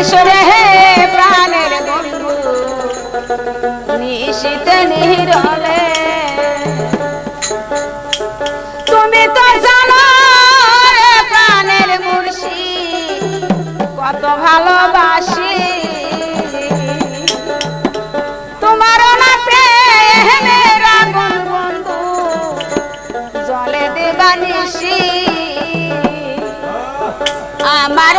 আইসরে হে প্রাণের বন্ধু। নিশিতে নিরলে। তুমি তো জানো রে প্রাণের মুর্শি কত ভালোবাসি। তোমার না প্রেমের আগুন বন্ধু জলে দেবানিসি আমার